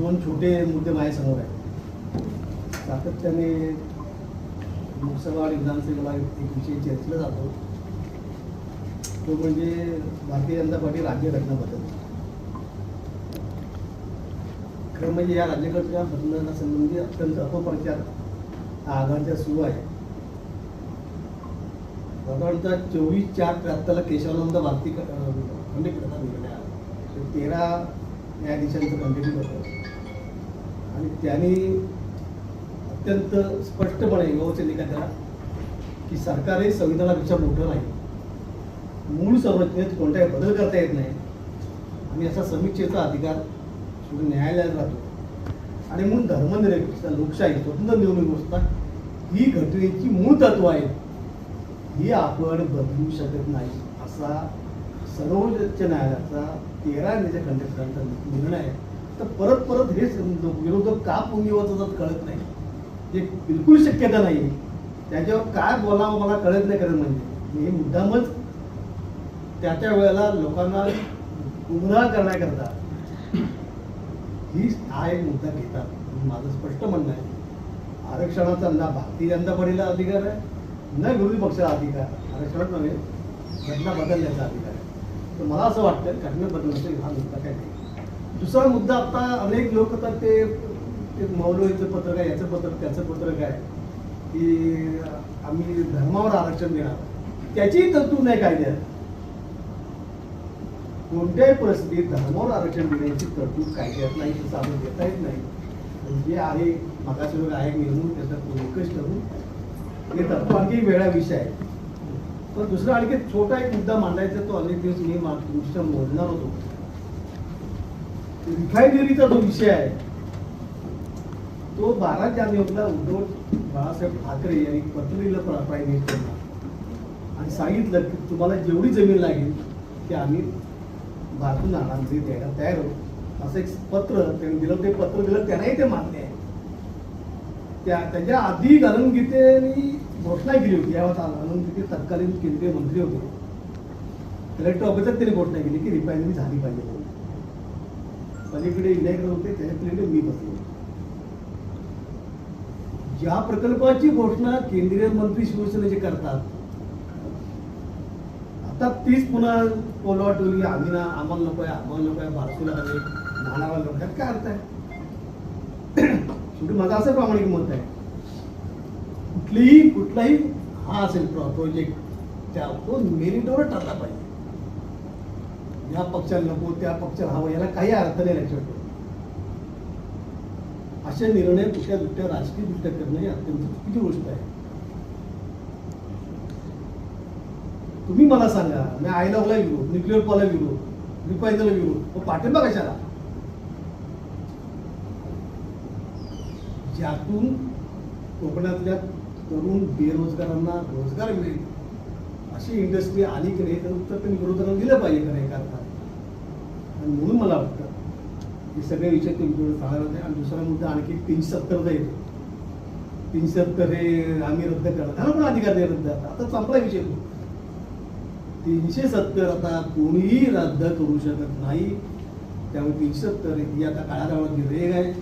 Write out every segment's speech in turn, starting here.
दोन छोटे मुद्दे माझ्यासमोर आहेत. सातत्याने लोकसभा आणि विधानसभेला एक विषय चर्चला जातो. तो म्हणजे भारतीय जनता पार्टी राज्यघटनाबद्दल खरं म्हणजे या राज्यघटना बदलण्यासंबंधी अत्यंत अपप्रचार हा आघाडीचा सुरू आहे. साधारणतः चोवीस चार त्र्याहत्तरला केशवानंद भारती खंडपीठाचा निर्णय आला. तेरा न्यायाधीशांचं कंटिन्यू होतं. आणि त्यांनी अत्यंत स्पष्टपणे व्यवस्थित निकाल की सरकार हे संविधानापेक्षा मोठं नाही. मूळ संरचनेत कोणताही बदल करता येत नाही. आणि असा समीक्षेचा अधिकार न्यायालयात राहतो. आणि म्हणून धर्मनिरपेक्ष लोकशाही स्वतंत्र निवडणूक व्यवस्था ही घटनेची मूळ तत्व आहेत ही आपण बदलू शकत नाही असा सर्वोच्च न्यायालयाचा तेरा न्यायाच्या खंडपीठांचा निर्णय आहे. तर परत परत हेच विरोधक का पुंगीवर होतात कळत नाही? ते बिलकुल शक्यता नाही त्याच्यावर काय बोलावं मला कळत नाही कारण म्हणजे. हे मुद्दामच त्याच्या वेळेला लोकांना गुमराह करण्याकरता ही हा एक मुद्दा घेतात. माझं स्पष्ट म्हणणं आहे. आरक्षणाचा ना भारतीय जनता पार्टीला अधिकार आहे न विरोधी पक्षाला अधिकार आरक्षणात नव्हे घटना बदलण्याचा अधिकार आहे. तर मला असं वाटतं घटना बदलण्याचा हा मुद्दा काय नाही. दुसरा मुद्दा आता अनेक लोक आता ते ते मौलवीचं पत्रक आहे याचं पत्रक त्याचं पत्रक आहे की आम्ही धर्मावर आरक्षण देणार. त्याचीही तरतूद नाही कायद्यात. कोणत्याही परिस्थितीत धर्मावर आरक्षण देण्याची तरतूद कायद्यात नाही तसं आपण देता येत नाही. जे आहे मागासवर्ग आहे म्हणून त्याचा निकष ठरवून हे तत्व आणखी वेगळा विषय आहे. पण दुसरा आणखी छोटा एक मुद्दा मांडायचा तो अनेक दिवस मी मा- तुमच्या बोलणार होतो. रिफायनरीचा जो विषय आहे तो बारा जानेवारीला उद्धव बाळासाहेब ठाकरे यांनी पत्र लिहिलं प्राईम मिनिस्टरला आणि सांगितलं की तुम्हाला जेवढी जमीन लागेल ते आम्ही भारतून आणांचे द्यायला तयार होतो असं एक पत्र त्यांनी दिलं. ते पत्र दिलं त्यांनाही ते मान्य आहे. त्या त्याच्या आधी गीतेनी घोषणा केली होती. यावर गीते तत्कालीन केंद्रीय मंत्री होते. कलेक्टर ऑफिसात त्यांनी घोषणा केली की रिफायनरी झाली पाहिजे. म्हणून. पलीकडे इलेक्टर होते त्याच्या पलीकडे मी बसलो. ज्या प्रकल्पाची घोषणा केंद्रीय मंत्री शिवसेनेचे करतात आता तीच पुन्हा कोलवा टोली आम्ही ना आम्हाला नको आहे आम्हाला नको आहे बारसूला हवे नाणाला नको आहे. काय अर्थ आहे? शेवटी माझं असं प्रामाणिक मत आहे. कुठलीही कुठलाही हा असेल प्रोजेक्ट त्या तो मेरिटवर ठरला पाहिजे. या पक्षाला नको त्या पक्षाला हवं याला काही अर्थ नाही लक्षात असे निर्णय कुठल्या दुसऱ्या राजकीय दृष्ट्या करणं ही अत्यंत चुकीची गोष्ट आहे. तुम्ही मला सांगा मी आयलॉगला विरोध न्यूक्लिअर पॉला विरोध रिपायदला विरोध मग पाठिंबा कशाला? ज्यातून कोकणातल्या तरुण बेरोजगारांना रोजगार मिळेल अशी इंडस्ट्री आली की नाही तर उत्तर त्यांनी विरोधाला दिलं पाहिजे का नाही करता आणि म्हणून मला वाटतं हे सगळे विषय तुमच्याकडे चालणार होते. आणि दुसरा मुद्दा आणखी तीनशे सत्तरचा येतो. तीनशे सत्तर हे आम्ही रद्द करणार. त्यांना पण अधिकार नाही रद्द. आता आता विषय तो. तीनशे सत्तर आता कोणीही रद्द करू शकत नाही. त्यामुळे तीनशे सत्तर ही आता काळाकाळाची रेग आहे.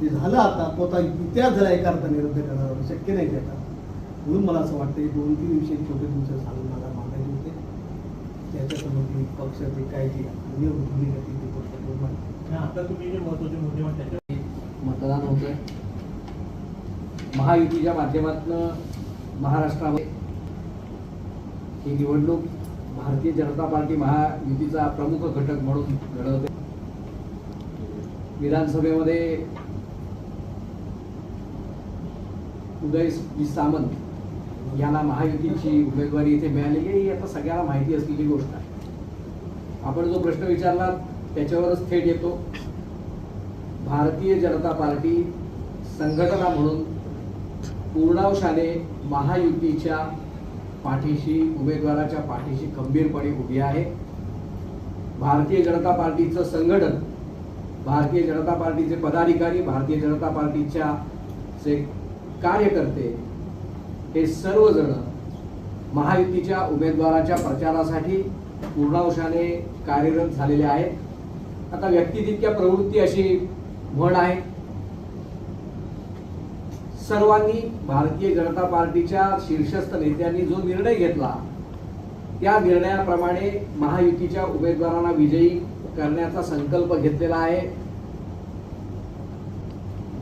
ते झालं आता. तो आता इतिहास झाला एका अर्थाने रद्द करणार शक्य नाही ते आता. म्हणून मला असं वाटतं हे दोन तीन विषय छोटे तुमच्या सांगून मला मांडायचे होते. त्याच्यासमोर पक्ष ते काय जी नियम भूमिका ती ते पक्ष आता तुम्ही जे महत्त्वाचे मुद्दे म्हणता त्याच्यावर मतदान होतंय. महायुतीच्या माध्यमातून महाराष्ट्रामध्ये ही निवडणूक भारतीय जनता पार्टी महायुतीचा प्रमुख घटक म्हणून घडवते. विधानसभेमध्ये उदय जी सामंत यांना महायुतीची उमेदवारी इथे मिळालेली आहे. ही आता सगळ्यांना माहिती असलेली गोष्ट आहे. आपण जो प्रश्न विचारला त्याच्यावरच थेट येतो. भारतीय जनता पार्टी संघटना म्हणून पूर्णावशाने महायुतीच्या पाठीशी उमेदवाराच्या पाठीशी खंबीरपणे उभी आहे. भारतीय जनता पार्टीचं संघटन भारतीय जनता पार्टीचे पदाधिकारी भारतीय जनता पार्टीच्या जे कार्यकर्ते हे सर्वजण महायुतीच्या उमेदवाराच्या प्रचारासाठी पूर्णांशाने कार्यरत झालेले आहेत. आता व्यक्ती तितक्या प्रवृत्ती अशी म्हण आहे. सर्वांनी भारतीय जनता पार्टीच्या शीर्षस्थ नेत्यांनी जो निर्णय घेतला त्या निर्णयाप्रमाणे महायुतीच्या उमेदवारांना विजयी करण्याचा संकल्प घेतलेला आहे.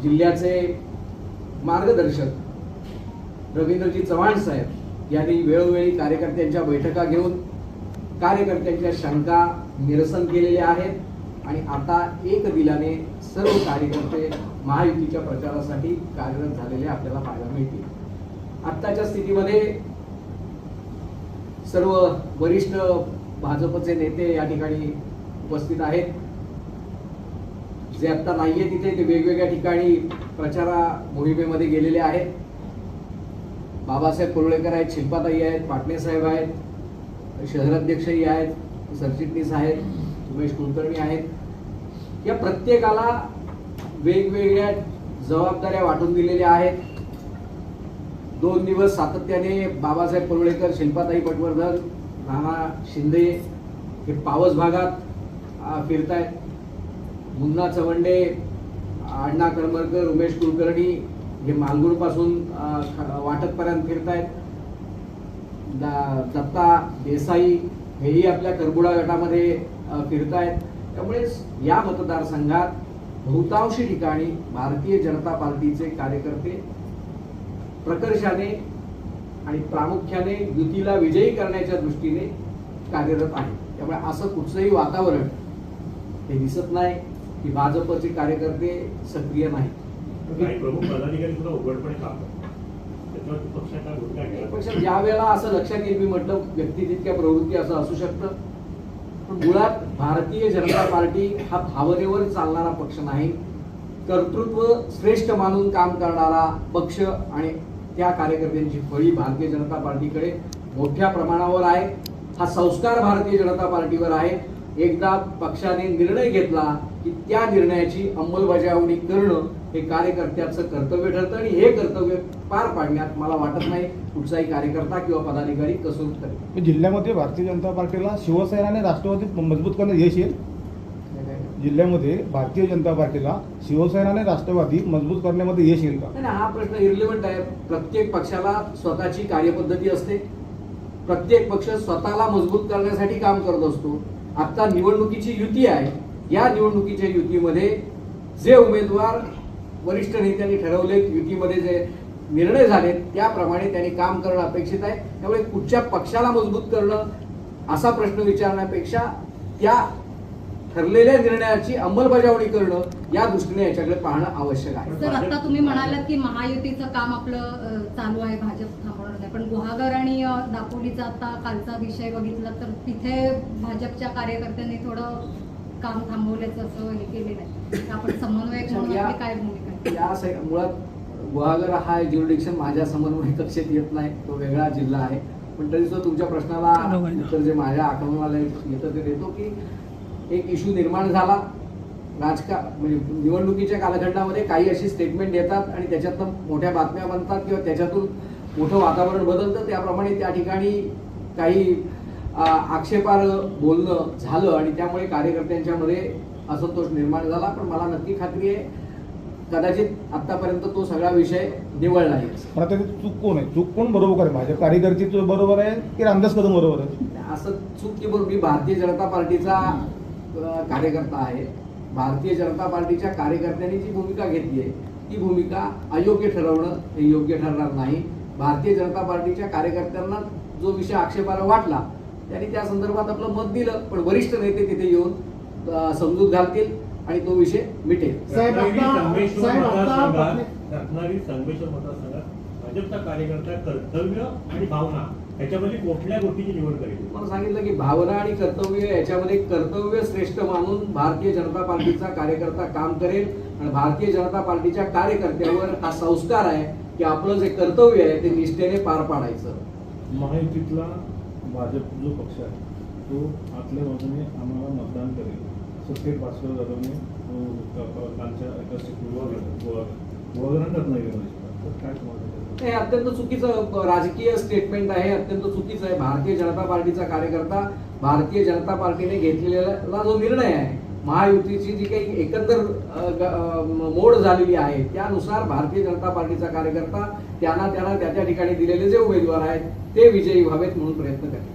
जिल्ह्याचे मार्गदर्शक रवींद्रजी चव्हाण साहेब यांनी वेळोवेळी कार्यकर्त्यांच्या बैठका घेऊन कार्यकर्त्यांच्या शंका निरसन केलेले आहेत आणि आता एक दिलाने सर्व कार्यकर्ते महायुतीच्या प्रचारासाठी कार्यरत झालेले आपल्याला पाहायला मिळतील. आत्ताच्या स्थितीमध्ये सर्व वरिष्ठ भाजपचे नेते या ठिकाणी उपस्थित आहेत. जे आता नाहीये तिथे ते वेगवेगळ्या ठिकाणी प्रचारा मोहिमेमध्ये गेलेले आहेत. बाबासाहेब कुरळेकर आहेत शिल्पाताई आहेत पाटणे साहेब आहेत शहराध्यक्षही आहेत सरचिटणीस आहेत उमेश कुलकर्णी आहेत. या प्रत्येकाला वेगवेगळ्या जबाबदाऱ्या वाटून दिलेल्या आहेत. दोन दिवस सातत्याने बाबासाहेब कुरळेकर शिल्पाताई पटवर्धन नाना शिंदे हे पावस भागात फिरतायत. मुन्ना चवंडे अण्णा करमरकर उमेश कुलकर्णी हे मालगुणपासून वाटतपर्यंत फिरतायत. दत्ता देसाई हेही आपल्या करबुडा गटामध्ये फिरतायत. त्यामुळे या मतदारसंघात बहुतांशी ठिकाणी भारतीय जनता पार्टीचे कार्यकर्ते प्रकर्षाने आणि प्रामुख्याने युतीला विजयी करण्याच्या दृष्टीने कार्यरत आहे त्यामुळे असं कुठचंही वातावरण हे दिसत नाही की भाजपचे कार्यकर्ते सक्रिय नाहीत. काही प्रमुख पदाधिकारी सुद्धा उघडपणे काम करतात. ज्या वेळेला असं लक्षात येईल मी म्हटलं व्यक्ती तितक्या प्रवृत्ती असं असू शकतं पण मुळात भारतीय जनता पार्टी हा भावनेवर चालणारा पक्ष नाही. कर्तृत्व श्रेष्ठ मानून काम करणारा पक्ष आणि त्या कार्यकर्त्यांची फळी भारतीय जनता पार्टीकडे मोठ्या प्रमाणावर आहे. हा संस्कार भारतीय जनता पार्टीवर आहे. एकदा पक्षाने निर्णय घेतला की त्या निर्णयाची अंमलबजावणी करणं हे कार्यकर्त्याचं कर्तव्य ठरतं आणि हे कर्तव्य पार पाडण्यात मला वाटत नाही कुठचाही कार्यकर्ता किंवा पदाधिकारी कसूर करेल जिल्ह्यामध्ये भारतीय जनता पार्टीला शिवसेना आणि राष्ट्रवादी मजबूत करण्यात यश येईल? जिल्ह्यामध्ये भारतीय जनता पार्टीला शिवसेना आणि राष्ट्रवादी मजबूत करण्यामध्ये यश येईल का? हा प्रश्न इरिलेव्हंट आहे. प्रत्येक पक्षाला स्वतःची कार्यपद्धती असते. प्रत्येक पक्ष स्वतःला मजबूत करण्यासाठी काम करत असतो. आता निवडणुकीची युती आहे. या निवडणुकीच्या युतीमध्ये जे उमेदवार वरिष्ठ नेत्यांनी ठरवले युतीमध्ये जे निर्णय झाले त्याप्रमाणे त्यांनी काम करणं अपेक्षित आहे. त्यामुळे कुठच्या पक्षाला मजबूत करणं असा प्रश्न विचारण्यापेक्षा त्या ठरलेल्या निर्णयाची अंमलबजावणी करणं या दृष्टीने याच्याकडे पाहणं आवश्यक आहे. सर आता तुम्ही म्हणालात की महायुतीचं काम आपलं चालू आहे भाजप थांबवणार नाही. पण गुहागर आणि दापोलीचा आता कालचा विषय बघितला तर तिथे भाजपच्या कार्यकर्त्यांनी थोडं काम थांबवल्याचं असं हे केलेलं आहे. आपण समन्वयक म्हणून या- आपली काय भूमिका? या मुळात गुहागर हा ज्युरिडिक्शन माझ्या समन्वय कक्षेत येत नाही. तो वेगळा जिल्हा आहे. पण तरी सुद्धा तुमच्या प्रश्नाला उत्तर जे माझ्या आकलनाला येतं ते देतो की एक इश्यू निर्माण झाला. राजका म्हणजे निवडणुकीच्या कालखंडामध्ये काही अशी स्टेटमेंट येतात आणि त्याच्यातनं मोठ्या बातम्या बनतात किंवा त्याच्यातून मोठं वातावरण बदलतं. त्याप्रमाणे त्या ठिकाणी काही आ, आक्षेपार्ह बोलणं झालं आणि त्यामुळे कार्यकर्त्यांच्या मध्ये असंतोष निर्माण झाला. पण मला नक्की खात्री आहे कदाचित आतापर्यंत तो सगळा विषय निवळला आहे. पण चूक कोण आहे? चूक कोण बरोबर आहे? भाजप कार्यकर्ते बरोबर आहे की रामदास कदम बरोबर आहे? असं चूक की बरोबर मी भारतीय जनता पार्टीचा कार्यकर्ता आहे. भारतीय जनता पार्टीच्या कार्यकर्त्यांनी जी भूमिका घेतली आहे ती भूमिका अयोग्य ठरवणं हे योग्य ठरणार नाही. भारतीय जनता पार्टीच्या कार्यकर्त्यांना जो विषय आक्षेपार्ह वाटला त्यांनी त्या संदर्भात आपलं मत दिलं पण वरिष्ठ नेते तिथे येऊन समजूत घालतील. आणि तो विषय मिटेल. साहेब, रत्नागिरी संगमेश्वर मतदारसंघात संगमेश्वर भाजपचा कार्यकर्ता कर्तव्य आणि भावना याच्यामध्ये कुठल्या गोष्टीची निवड करेल? तुम्हाला सांगितलं की भावना आणि कर्तव्य याच्यामध्ये कर्तव्य श्रेष्ठ मानून भारतीय जनता पार्टीचा कार्यकर्ता काम करेल आणि भारतीय जनता पार्टीच्या कार्यकर्त्यावर हा संस्कार आहे की आपलं जे कर्तव्य आहे ते निष्ठेने पार पाडायचं. महायुतीतला भाजप जो पक्ष आहे तो आतल्या बाजूने आम्हाला मतदान करेल. असं भास्कर जाधवने कालच्या एका गोवागरांनाच नाही काय हे अत्यंत चुकीचं राजकीय स्टेटमेंट आहे. अत्यंत चुकीचं आहे. भारतीय जनता पार्टीचा कार्यकर्ता भारतीय जनता पार्टीने घेतलेला जो निर्णय आहे महायुतीची जी काही एकंदर ग- मोड झालेली आहे त्यानुसार भारतीय जनता पार्टीचा कार्यकर्ता त्यांना त्यांना त्या त्या ठिकाणी दिलेले जे उमेदवार आहेत ते विजयी व्हावेत म्हणून प्रयत्न करतात